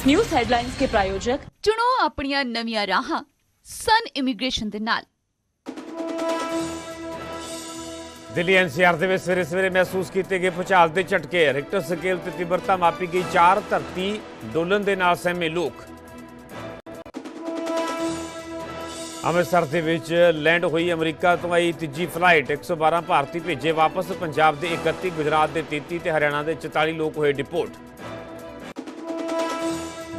इस news headlines के प्रायोजक ਚੁਣੋ ਆਪਣੀਆਂ ਨਵੀਆਂ ਰਾਹਾਂ ਸਨ ਇਮੀਗ੍ਰੇਸ਼ਨ ਦੇ ਨਾਲ ਦਿੱਲੀ ਐਨਸੀਆਰ ਦੇ ਵਿੱਚ ਸਵੇਰੇ ਸਵੇਰੇ ਮਹਿਸੂਸ ਕੀਤੇ ਗਏ ਭੂਚਾਲ ਦੇ ਝਟਕੇ ਰਿਕਟਰ ਸਕੇਲ ਤੇ ਤੀਬਰਤਾ ਮਾਪੀ ਗਈ 4 ਧਰਤੀ ਡੋਲਣ ਦੇ ਨਾਲ ਸਹਿਮੇ ਲੋਕ ਅੰਮ੍ਰਿਤਸਰ ਦੇ ਵਿੱਚ ਲੈਂਡ ਹੋਈ ਅਮਰੀਕਾ ਤੋਂ ਆਈ ਤੀਜੀ ਫਲਾਈਟ 112 ਭਾਰਤੀ ਭੇਜੇ ਵਾਪਸ ਪੰਜਾਬ ਦੇ 31 ਗੁਜਰਾਤ ਦੇ 33 ਤੇ ਹਰਿਆਣਾ ਦੇ 44 ਲੋਕ ਹੋਏ ਡਿਪੋਰਟ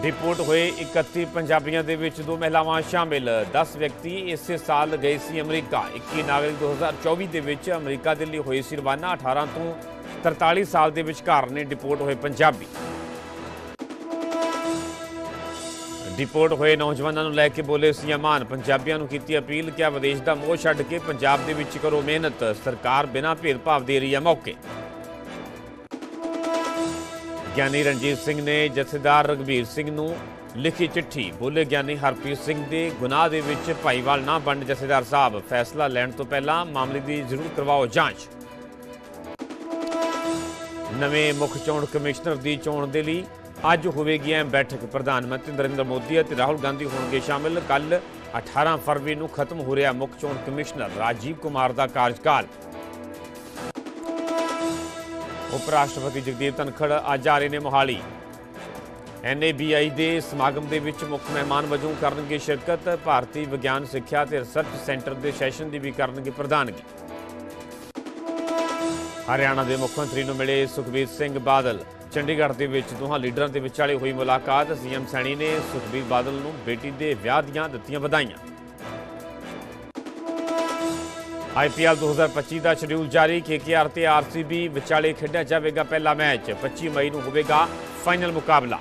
ਡਿਪੋਰਟ ਹੋਏ 31 ਪੰਜਾਬੀਆਂ ਦੇ ਵਿੱਚ ਦੋ ਮਹਿਲਾਵਾਂ ਸ਼ਾਮਿਲ। 10 ਵਿਅਕਤੀ ਇਸੇ ਸਾਲ ਗਏ ਸੀ ਅਮਰੀਕਾ। 21 ਨਾਗਰਿਕ 2024 ਦੇ ਵਿੱਚ ਅਮਰੀਕਾ ਦੇ ਲਈ ਹੋਏ ਸੀ ਰਵਾਨਾ 18 ਤੋਂ 43 ਸਾਲ ਦੇ ਵਿਚਕਾਰ ਨੇ ਡਿਪੋਰਟ ਹੋਏ ਪੰਜਾਬੀ। ਡਿਪੋਰਟ ਹੋਏ ਨੌਜਵਾਨਾਂ ਨੂੰ ਲੈ ਕੇ ਬੋਲੇ ਸੀ ਅਮਾਨ। ਪੰਜਾਬੀਆਂ ਨੂੰ ਕੀਤੀ ਅਪੀਲ ਕਿ ਵਿਦੇਸ਼ ਦਾ ਮੋਹ ਛੱਡ ਕੇ ਪੰਜਾਬ ਦੇ ਵਿੱਚ ਕਰੋ ਮਿਹਨਤ। ਸਰਕਾਰ ਬਿਨਾਂ ਭੇਦਭਾਵ ਦੇ ਰਹੀ ਹੈ ਮੌਕੇ। ਗਿਆਨੀ ਰਣਜੀਤ ਸਿੰਘ ਨੇ ਜਥੇਦਾਰ ਰਗਵੀਰ ਸਿੰਘ ਨੂੰ ਲਿਖੀ ਚਿੱਠੀ। ਬੋਲੇ ਗਿਆਨੀ ਹਰਪ੍ਰੀਤ ਸਿੰਘ ਦੇ ਗੁਨਾਹ ਦੇ ਵਿੱਚ ਭਾਈਵਾਲ ਨਾ ਬਣਨ ਜਥੇਦਾਰ ਸਾਹਿਬ, ਫੈਸਲਾ ਲੈਣ ਤੋਂ ਪਹਿਲਾਂ ਮਾਮਲੇ ਦੀ ਜ਼ਰੂਰ ਕਰਵਾਓ ਜਾਂਚ। ਨਵੇਂ ਮੁੱਖ ਚੋਣ ਕਮਿਸ਼ਨਰ ਦੀ ਚੋਣ ਦੇ ਲਈ ਅੱਜ ਹੋਵੇਗੀ ਐ ਬੈਠਕ। ਪ੍ਰਧਾਨ ਮੰਤਰੀ ਨਰਿੰਦਰ ਮੋਦੀ ਅਤੇ ਰਾਹੁਲ ਗਾਂਧੀ ਹੋਣਗੇ ਸ਼ਾਮਿਲ। ਕੱਲ 18 ਫਰਵਰੀ ਨੂੰ ਖਤਮ ਹੋ ਰਿਹਾ ਮੁੱਖ ਚੋਣ ਕਮਿਸ਼ਨਰ ਰਾਜੀਵ ਕੁਮਾਰ ਦਾ ਕਾਰਜਕਾਲ। ਉਪ ਰਾਸ਼ਟਰਪਤੀ ਜਗਦੀਪ ਧਨਖੜ ਅੱਜ ਆ ਰਹੇ ਨੇ ਮੋਹਾਲੀ। ਐਨਏਬੀਆਈ ਦੇ ਸਮਾਗਮ ਦੇ ਵਿੱਚ ਮੁੱਖ ਮਹਿਮਾਨ ਵਜੋਂ ਕਰਨਗੇ ਸ਼ਿਰਕਤ। ਭਾਰਤੀ ਵਿਗਿਆਨ, ਸਿੱਖਿਆ ਤੇ ਰਿਸਰਚ ਸੈਂਟਰ ਦੇ ਸੈਸ਼ਨ ਦੀ ਵੀ ਕਰਨਗੇ ਪ੍ਰਧਾਨਗੀ। ਹਰਿਆਣਾ ਦੇ ਮੁੱਖ ਮੰਤਰੀ ਨੂੰ ਮਿਲੇ ਸੁਖਬੀਰ ਸਿੰਘ ਬਾਦਲ। ਚੰਡੀਗੜ੍ਹ ਦੇ ਵਿੱਚ ਦੋਹਾਂ ਲੀਡਰਾਂ ਦੇ ਵਿਚਾਲੇ ਹੋਈ ਮੁਲਾਕਾਤ। ਸੀਐਮ ਸੈਣੀ ਨੇ ਸੁਖਬੀਰ ਬਾਦਲ ਨੂੰ ਬੇਟੀ ਦੇ ਵਿਆਹ ਦੀਆਂ ਦਿੱਤੀਆਂ ਵਧਾਈਆਂ। ਆਈਪੀਐਲ 2025 ਦਾ ਸ਼ਡਿਊਲ ਜਾਰੀ। ਕੇਕੇਆਰ ਤੇ ਆਰਸੀਬੀ ਵਿਚਾਲੇ ਖੇਡਿਆ ਜਾਵੇਗਾ ਪਹਿਲਾ ਮੈਚ। 25 ਮਈ ਨੂੰ ਹੋਵੇਗਾ ਫਾਈਨਲ ਮੁਕਾਬਲਾ।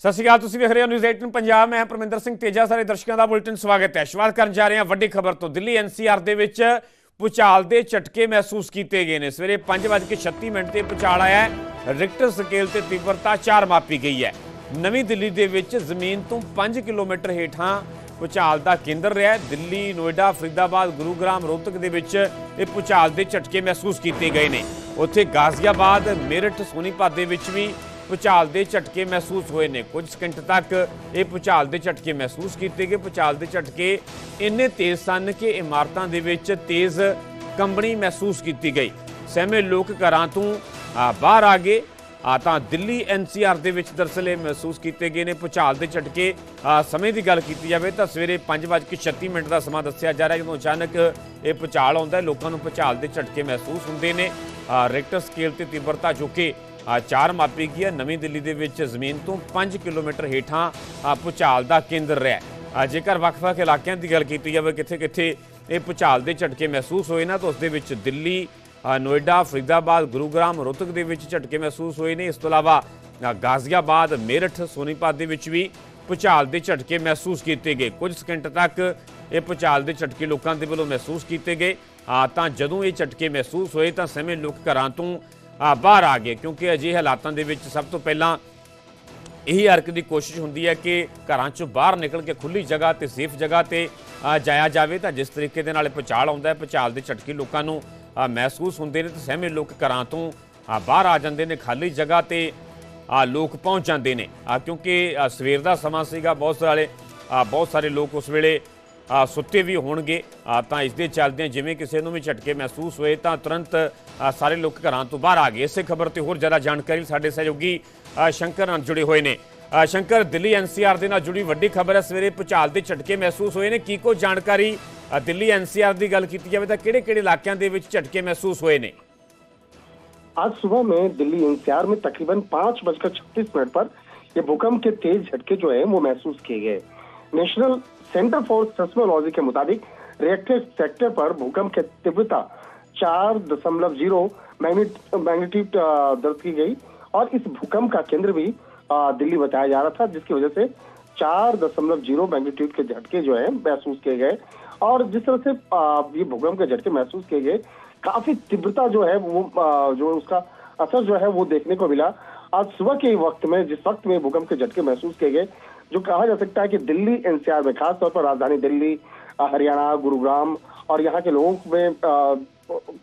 ਸਤਿ ਸ਼੍ਰੀ ਅਕਾਲ, ਤੁਸੀਂ ਵੇਖ ਰਹੇ ਹੋ ਨਿਊਜ਼ 18 ਪੰਜਾਬ। ਮੈਂ ਪਰਮਿੰਦਰ ਸਿੰਘ ਤੇਜਾ। ਸਾਰੇ ਦਰਸ਼ਕਾਂ ਦਾ ਬੁਲੇਟਿਨ ਸਵਾਗਤ ਹੈ। ਸ਼ੁਰੂਆਤ ਕਰਨ ਜਾ ਰਹੇ ਹਾਂ ਵੱਡੀ ਖਬਰ ਤੋਂ। ਦਿੱਲੀ ਐਨਸੀਆਰ ਦੇ ਵਿੱਚ ਭੂਚਾਲ ਦੇ ਝਟਕੇ ਮਹਿਸੂਸ ਕੀਤੇ ਗਏ ਨੇ। ਸਵੇਰੇ 5:36 ਮਿੰਟ ਤੇ ਭੂਚਾਲ ਆਇਆ ਹੈ। ਰਿਕਟਰ ਸਕੇਲ ਤੇ ਤੀਬਰਤਾ 4 ਮਾਪੀ ਗਈ ਹੈ। ਨਵੀਂ ਦਿੱਲੀ ਦੇ ਵਿੱਚ ਜ਼ਮੀਨ ਤੋਂ 5 ਕਿਲੋਮੀਟਰ ਹੇਠਾਂ ਭੂਚਾਲ ਦਾ ਕੇਂਦਰ ਰਿਹਾ ਦਿੱਲੀ, ਨੋਇਡਾ, ਫਰੀਦਾਬਾਦ, ਗੁਰੂਗ੍ਰਾਮ, ਰੋਹਤਕ ਦੇ ਵਿੱਚ ਇਹ ਭੂਚਾਲ ਦੇ ਝਟਕੇ ਮਹਿਸੂਸ ਕੀਤੇ ਗਏ ਨੇ। ਉੱਥੇ ਗਾਜ਼ੀਆਬਾਦ, ਮੇਰਠ, ਸੋਨੀਪਤ ਦੇ ਵਿੱਚ ਵੀ ਭੂਚਾਲ ਦੇ ਝਟਕੇ ਮਹਿਸੂਸ ਹੋਏ ਨੇ। ਕੁਝ ਸਕਿੰਟ ਤੱਕ ਇਹ ਭੂਚਾਲ ਦੇ ਝਟਕੇ ਮਹਿਸੂਸ ਕੀਤੇ ਗਏ। ਭੂਚਾਲ ਦੇ ਝਟਕੇ ਇੰਨੇ ਤੇਜ਼ ਸਨ ਕਿ ਇਮਾਰਤਾਂ ਦੇ ਵਿੱਚ ਤੇਜ਼ ਕੰਬਣੀ ਮਹਿਸੂਸ ਕੀਤੀ ਗਈ। ਸਹਿਮੇ ਲੋਕ ਘਰਾਂ ਤੋਂ ਬਾਹਰ ਆ ਗਏ। ਆ ਤਾਂ ਦਿੱਲੀ ਐਨਸੀਆਰ ਦੇ ਵਿੱਚ ਦਰਸਲ ਇਹ ਮਹਿਸੂਸ ਕੀਤੇ ਗਏ ਨੇ। ਭੂਚਾਲ ਦੇ ਝਟਕੇ ਸਮੇਂ ਦੀ ਗੱਲ ਕੀਤੀ ਜਾਵੇ ਤਾਂ ਸਵੇਰੇ 5:36 ਮਿੰਟ ਦਾ ਸਮਾਂ ਦੱਸਿਆ ਜਾ ਰਿਹਾ ਜਦੋਂ ਅਚਾਨਕ ਇਹ ਭੂਚਾਲ ਆਉਂਦਾ ਹੈ। ਲੋਕਾਂ ਨੂੰ ਭੂਚਾਲ ਦੇ ਝਟਕੇ ਮਹਿਸੂਸ ਹੁੰਦੇ ਨੇ। ਆ, ਰਿਕਟਰ ਸਕੇਲ ਤੇ ਤੀਬਰਤਾ ਜੋ ਕਿ ਚਾਰ ਮਾਪੀ ਗਈ ਹੈ ਨਵੀਂ ਦਿੱਲੀ ਦੇ ਵਿੱਚ ਜ਼ਮੀਨ ਤੋਂ 5 ਕਿਲੋਮੀਟਰ ਹੇਠਾਂ ਆ, ਭੂਚਾਲ ਦਾ ਕੇਂਦਰ ਰਿਹਾ ਜੇਕਰ ਵੱਖ-ਵੱਖ ਇਲਾਕਿਆਂ ਦੀ ਗੱਲ ਕੀਤੀ ਜਾਵੇ ਕਿੱਥੇ-ਕਿੱਥੇ ਇਹ ਭੂਚਾਲ ਦੇ ਝਟਕੇ ਮਹਿਸੂਸ ਹੋਏ ਨਾ ਤਾਂ ਉਸ ਦੇ ਵਿੱਚ ਦਿੱਲੀ ਨੋਇਡਾ ਫਰੀਦਾਬਾਦ ਗੁਰੂਗ੍ਰਾਮ ਰੋਹਤਕ ਦੇ ਵਿੱਚ ਝਟਕੇ ਮਹਿਸੂਸ ਹੋਏ ਨੇ। ਇਸ ਤੋਂ ਇਲਾਵਾ ਗਾਜ਼ੀਆਬਾਦ ਮੇਰਠ ਸੋਨੀਪਤ ਦੇ ਵਿੱਚ ਵੀ ਭੂਚਾਲ ਦੇ ਝਟਕੇ ਮਹਿਸੂਸ ਕੀਤੇ ਗਏ। ਕੁਝ ਸਕਿੰਟ ਤੱਕ ਇਹ ਭੂਚਾਲ ਦੇ ਝਟਕੇ ਲੋਕਾਂ ਦੇ ਵੱਲੋਂ ਮਹਿਸੂਸ ਕੀਤੇ ਗਏ। ਤਾਂ ਜਦੋਂ ਇਹ ਝਟਕੇ ਮਹਿਸੂਸ ਹੋਏ ਤਾਂ ਸਮੇਂ ਲੋਕ ਘਰਾਂ ਤੋਂ ਬਾਹਰ ਆ ਗਏ, ਕਿਉਂਕਿ ਅਜਿਹੇ ਹਾਲਾਤਾਂ ਦੇ ਵਿੱਚ ਸਭ ਤੋਂ ਪਹਿਲਾਂ ਇਹੀ ਹਰਕਤ ਦੀ ਕੋਸ਼ਿਸ਼ ਹੁੰਦੀ ਹੈ ਕਿ ਘਰਾਂ ਚੋਂ ਬਾਹਰ ਨਿਕਲ ਕੇ ਖੁੱਲੀ ਜਗ੍ਹਾ ਤੇ ਸੇਫ ਜਗ੍ਹਾ ਤੇ ਜਾਇਆ ਜਾਵੇ, ਤਾਂ ਜਿਸ ਤਰੀਕੇ ਦੇ ਨਾਲ ਇਹ ਭੁਚਾਲ ਆਉਂਦਾ ਹੈ ਭੁਚਾਲ ਦੇ ਝਟਕੇ ਲੋਕਾਂ ਨੂੰ ਮਹਿਸੂਸ ਹੁੰਦੇ ਨੇ ਤੇ ਸਹਿਮੇ ਲੋਕ ਘਰਾਂ ਤੋਂ ਬਾਹਰ ਆ ਜਾਂਦੇ ਨੇ, ਖਾਲੀ ਜਗ੍ਹਾ ਤੇ, ਆ, ਲੋਕ ਪਹੁੰਚ ਜਾਂਦੇ ਨੇ। ਕਿਉਂਕਿ ਸਵੇਰ ਦਾ ਸਮਾਂ ਸੀਗਾ, ਬਹੁਤ ਸਾਰੇ ਬਹੁਤ ਸਾਰੇ ਲੋਕ ਉਸ ਵੇਲੇ ਸੁੱਤੇ ਵੀ ਹੋਣਗੇ ਅ, ਤਾਂ ਇਸ ਦੇ ਚੱਲਦਿਆਂ ਜਿਵੇਂ ਕਿਸੇ ਨੂੰ ਵੀ ਝਟਕੇ ਮਹਿਸੂਸ ਹੋਏ ਤਾਂ ਤੁਰੰਤ ਅ, ਸਾਰੇ ਲੋਕ ਘਰਾਂ ਤੋਂ ਬਾਹਰ ਆ ਗਏ ਇਸੇ ਖਬਰ ਤੇ ਹੋਰ ਜ਼ਿਆਦਾ ਜਾਣਕਾਰੀ ਲਈ ਸਾਡੇ ਸਹਿਯੋਗੀ ਅ, ਸ਼ੰਕਰ ਨਾਲ ਜੁੜੇ ਹੋਏ ਨੇ ਅ, ਸ਼ੰਕਰ ਦਿੱਲੀ ਐਨਸੀਆਰ ਦੇ ਨਾਲ ਜੁੜੀ ਵੱਡੀ ਖਬਰ ਹੈ ਸਵੇਰੇ ਭੁਚਾਲ ਦੇ ਝਟਕੇ ਮਹਿਸੂਸ ਹੋਏ ਨੇ ਕੀ ਕੋ ਜਾਣਕਾਰੀ ਅ, ਦਿੱਲੀ ਐਨਸੀਆਰ ਦੀ ਗੱਲ ਕੀਤੀ ਜਾਵੇ ਤਾਂ ਕਿਹੜੇ ਕਿਹੜੇ ਇਲਾਕਿਆਂ ਦੇ ਵਿੱਚ ਝਟਕੇ ਮਹਿਸੂਸ ਹੋਏ ਨੇ आज सुबह में दिल्ली एनसीआर में तकरीबन पांच बजकर छत्तीस मिनट पर ये भूकंप के तेज झटके जो है वो महसूस किए गए नेशनल सेंटर फॉर सेस्मोलॉजी के मुताबिक रिएक्टर सेक्टर पर भूकंप की तीव्रता चार दशमलव ज़ीरो मैग्नीट्यूड दर्ज की गई और इस भूकंप का केंद्र भी दिल्ली बताया जा रहा था, जिसकी वजह से चार दशमलव ज़ीरो मैग्नीट्यूड के झटके जो है महसूस किए गए और जिस तरह से ये भूकंप के झटके महसूस किए गए, काफ़ी तीव्रता जो है वो जो उसका असर जो है वो देखने को मिला। आज सुबह के वक्त में, जिस वक्त में भूकंप के झटके महसूस किए गए जो कहा जा सकता है कि दिल्ली एनसीआर में खासतौर पर राजधानी दिल्ली हरियाणा गुरुग्राम और यहाँ के लोगों में अ,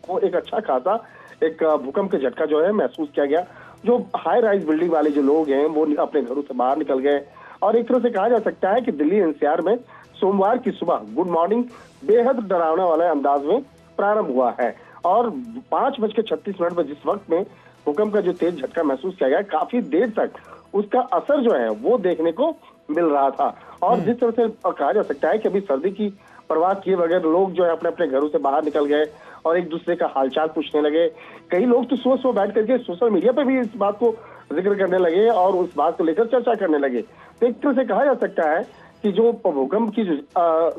को एक अच्छा खासा एक भूकंप का झटका जो है महसूस किया गया। जो हाई राइज बिल्डिंग वाले जो लोग हैं वो अपने घरों से बाहर निकल गए। और एक तरह से कहा जा सकता है कि दिल्ली एनसीआर में सोमवार की सुबह गुड मॉर्निंग बेहद डरावने वाले अंदाज में प्रारंभ हुआ है। और पाँच बज के छत्तीस मिनट पर जिस वक्त में भूकंप का जो तेज झटका महसूस किया गया काफ़ी देर तक उसका असर जो है वो देखने को मिल रहा था। और जिस तरह से कहा जा सकता है कि अभी सर्दी की परवाह किए बगैर लोग जो है अपने अपने घरों से बाहर निकल गए और एक दूसरे का हालचाल पूछने लगे। कई लोग तो सुबह सुबह बैठ करके सोशल मीडिया पर भी इस बात को ज़िक्र करने लगे और उस बात को लेकर चर्चा करने लगे। तो एक तरह से कहा जा सकता है कि जो भूकंप की जो अ,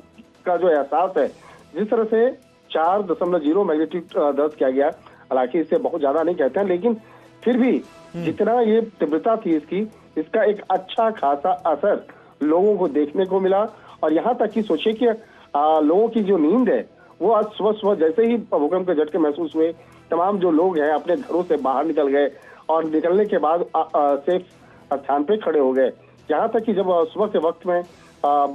का जो एहसास है जिस तरह से चार दशमलव ज़ीरो मैग्नीट्यूड दर्ज किया गया हालाँकि इससे बहुत ज़्यादा नहीं कहते हैं लेकिन फिर भी जितना ये तीव्रता थी इसकी इसका एक अच्छा खासा असर लोगों को देखने को मिला। और यहाँ तक कि सोचिए कि लोगों की जो नींद है वो आज सुबह सुबह जैसे ही भूकंप के झटके महसूस हुए तमाम जो लोग हैं अपने घरों से बाहर निकल गए और निकलने के बाद सेफ़ स्थान पे खड़े हो गए। यहाँ तक कि जब सुबह के वक्त में आ,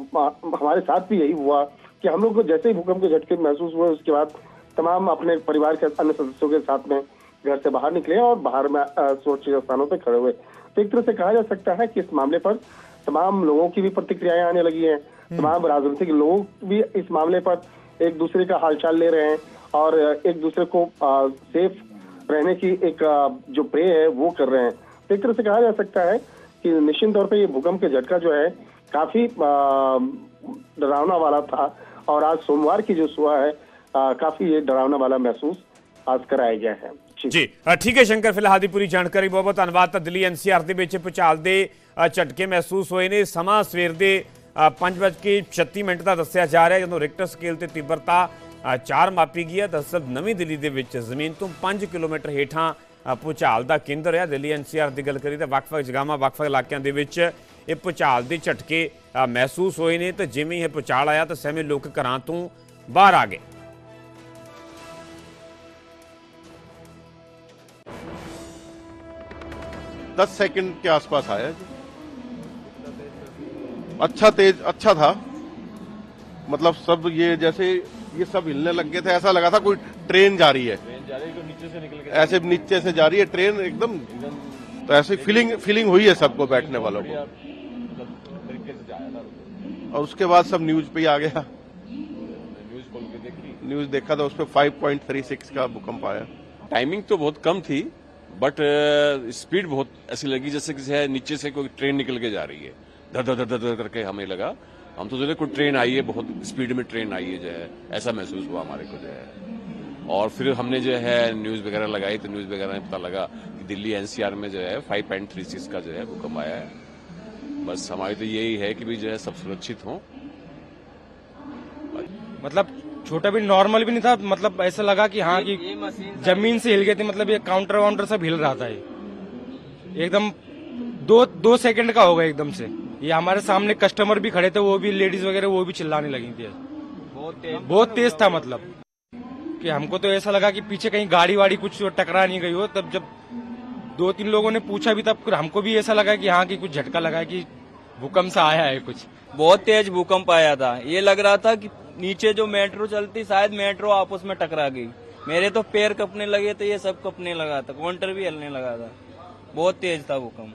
हमारे साथ भी यही हुआ कि हम लोग को जैसे ही भूकंप के झटके महसूस हुए उसके बाद तमाम अपने परिवार के अन्य सदस्यों के साथ में घर से बाहर निकले और बाहर में सुरक्षित स्थानों पर खड़े हुए। तो एक तरह से कहा जा सकता है कि इस मामले पर तमाम लोगों की भी प्रतिक्रियाएँ आने लगी हैं। तमाम राजनीतिक लोग भी इस मामले पर एक दूसरे का हालचाल ले रहे हैं और एक दूसरे को आ, सेफ़ रहने की एक आ, जो प्रे है वो कर रहे हैं। तो एक तरह से कहा जा सकता है कि निश्चित तौर पर ये भूकंप के झटका जो है काफ़ी डरावना वाला था और आज सोमवार की जो सुबह है आ, काफ़ी ये डरावना वाला महसूस आज कराया गया है। ਜੀ ਠੀਕ ਹੈ ਸ਼ੰਕਰ ਫਿਲਹਾਲ ਦੀ ਪੂਰੀ ਜਾਣਕਾਰੀ ਬਹੁਤ ਬਹੁਤ ਧੰਨਵਾਦ। ਤਾਂ ਦਿੱਲੀ ਐਨਸੀਆਰ ਦੇ ਵਿੱਚ ਭੂਚਾਲ ਦੇ ਝਟਕੇ ਮਹਿਸੂਸ ਹੋਏ ਨੇ। ਸਮਾਂ ਸਵੇਰ ਦੇ 5:36 ਮਿੰਟ ਦਾ ਦੱਸਿਆ ਜਾ ਰਿਹਾ ਜਦੋਂ ਰਿਕਟਰ ਸਕੇਲ ਤੇ ਤੀਬਰਤਾ 4 ਮਾਪੀ ਗਈ ਹੈ। ਦਰਅਸਲ ਨਵੀਂ ਦਿੱਲੀ ਦੇ ਵਿੱਚ ਜ਼ਮੀਨ ਤੋਂ 5 ਕਿਲੋਮੀਟਰ ਹੇਠਾਂ ਅ, ਭੂਚਾਲ ਦਾ ਕੇਂਦਰ ਹੈ। ਦਿੱਲੀ ਐਨਸੀਆਰ ਦੀ ਗੱਲ ਕਰੀ ਤਾਂ ਵੱਖ-ਵੱਖ ਜਗ੍ਹਾਵਾਂ ਵੱਖ-ਵੱਖ ਇਲਾਕਿਆਂ ਦੇ ਵਿੱਚ ਇਹ ਭੂਚਾਲ ਦੇ ਝਟਕੇ ਮਹਿਸੂਸ ਹੋਏ ਨੇ। ਤੇ ਜਿਵੇਂ ਇਹ ਭੂਚਾਲ ਆਇਆ ਤਾਂ ਸਹਿਮੇ ਲੋਕ ਘਰਾਂ ਤੋਂ ਬਾਹਰ ਆ ਗਏ। दस सेकंड के आसपास आया जी अच्छा तेज अच्छा था। मतलब सब ये जैसे ये सब हिलने लग गए थे। ऐसा लगा था कोई ट्रेन जा रही है। ऐसे नीचे से जा रही है ट्रेन एकदम। तो ऐसे फीलिंग फीलिंग हुई है सबको बैठने वालों को। और उसके बाद सब न्यूज़ पे ही आ गया। न्यूज़ देखा। था उस पर 5.36 का भूकंप आया। टाइमिंग तो बहुत कम थी। बट स्पीड बहुत ऐसी लगी जैसे किसी है, नीचे से कोई ट्रेन निकल के जा रही है। धर धर धर धर धर करके हमें लगा। हम तो सोचे कोई ट्रेन आई है, बहुत स्पीड में ट्रेन आई है, जो है। ऐसा महसूस हुआ हमारे को, जो है। और फिर हमने जो है न्यूज़ वगैरह लगाई तो न्यूज़ वगैरह में पता लगा कि दिल्ली एनसीआर में जो है 5.36 का जो है भूकंप आया है। बस हमारी तो यही है कि भी जो है, सब सुरक्षित हों। मतलब छोटा भी नॉर्मल भी नहीं था मतलब ऐसा लगा कि हाँ कि ज़मीन से हिल गए थे मतलब ये काउंटर वाउंटर सब हिल रहा था ये। एकदम दो दो सेकंड का होगा एकदम से। ये हमारे सामने कस्टमर भी खड़े थे वो भी लेडीज़ वगैरह वो भी चिल्लाने लगी थी। बहुत तेज था मतलब। कि हमको तो ऐसा लगा कि पीछे कहीं गाड़ी वाड़ी कुछ टकरा नहीं गई हो तब जब दो तीन लोगों ने पूछा भी तब हमको भी ऐसा लगा कि हाँ कि कुछ झटका लगा कि भूकंप से आया है कुछ। बहुत तेज भूकंप आया था। ये लग रहा था कि नीचे जो मेट्रो चलती शायद मेट्रो आपस में टकरा गई। मेरे तो पैर कपने लगे थे ये सब कपने लगा था। काउंटर भी हिलने लगा था। बहुत तेज था भूकंप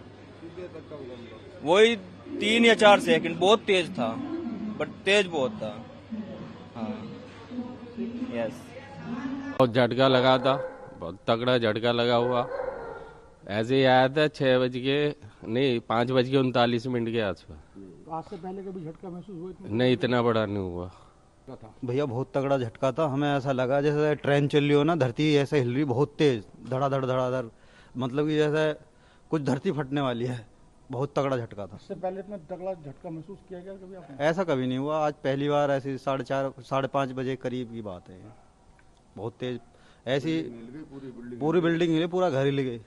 वही तीन या चार सेकंड बहुत तेज था। बट तेज बहुत था। हाँ। यस बहुत झटका लगा था बहुत तगड़ा झटका लगा हुआ। ऐसे ही आया था छह बज के नहीं पाँच बज के उनतालीस मिनट के आसपास। आज से पहले कभी झटका महसूस हुआ नहीं इतना बड़ा नहीं हुआ। भैया बहुत तगड़ा झटका था। हमें ऐसा लगा जैसे ट्रेन चल रही हो ना धरती ऐसे हिल रही बहुत तेज धड़ाधड़ धड़ाधड़। मतलब कि जैसे कुछ धरती फटने वाली है। बहुत तगड़ा झटका था। इससे पहले इतना तगड़ा झटका महसूस किया गया कभी आपने? ऐसा कभी नहीं हुआ। आज पहली बार ऐसी साढ़े चार साढ़े पाँच बजे करीब की बात है बहुत तेज। ऐसी पूरी बिल्डिंग हिली पूरा घर हिल गई।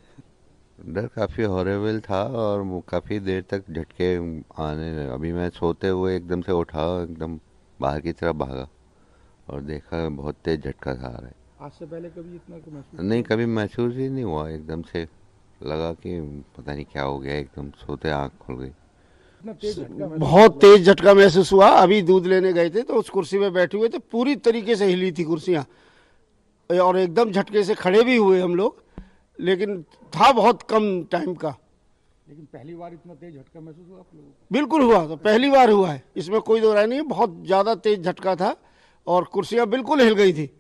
डर काफ़ी हॉरेबल था और वो काफ़ी देर तक झटके आने अभी मैं सोते हुए एकदम से उठा एकदम बाहर की तरफ़ भागा और देखा बहुत तेज झटका था आ रहा है। आज से पहले कभी इतना को महसूस नहीं कभी महसूस ही नहीं हुआ। एकदम से लगा कि पता नहीं क्या हो गया एकदम सोते आँख खुल गई। इतना तेज झटका बहुत तेज झटका महसूस हुआ। अभी दूध लेने गए थे तो उस कुर्सी में बैठे हुए थे। पूरी तरीके से हिली थी कुर्सियाँ। और एकदम झटके से खड़े भी हुए हम लोग। लेकिन था बहुत कम टाइम का। लेकिन पहली बार इतना तेज झटका महसूस हुआ आप लोगों को? बिल्कुल हुआ तो पहली बार हुआ है। इसमें कोई दो राय नहीं बहुत ज़्यादा तेज झटका था और कुर्सियाँ बिल्कुल हिल गई थी।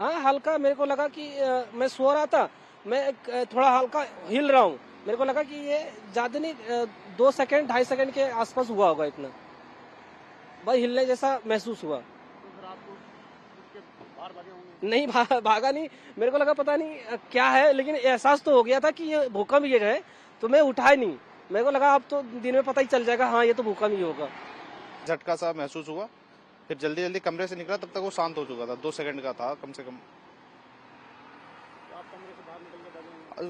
हाँ हल्का मेरे को लगा कि अ, मैं सो रहा था। मैं थोड़ा हल्का हिल रहा हूँ। मेरे को लगा कि ये ज़्यादा नहीं दो सेकंड ढाई सेकंड के आसपास हुआ होगा इतना। भाई हिलने जैसा महसूस हुआ। नहीं भा, भागा नहीं। मेरे को लगा पता नहीं क्या है लेकिन एहसास तो हो गया था कि ये भूकंप ये है तो मैं उठा ही नहीं। मेरे को लगा अब तो दिन में पता ही चल जाएगा हाँ ये तो भूकंप ही होगा। झटका सा महसूस हुआ। फिर जल्दी जल्दी कमरे से निकला तब तक वो शांत हो चुका था। दो सेकंड का था कम से कम।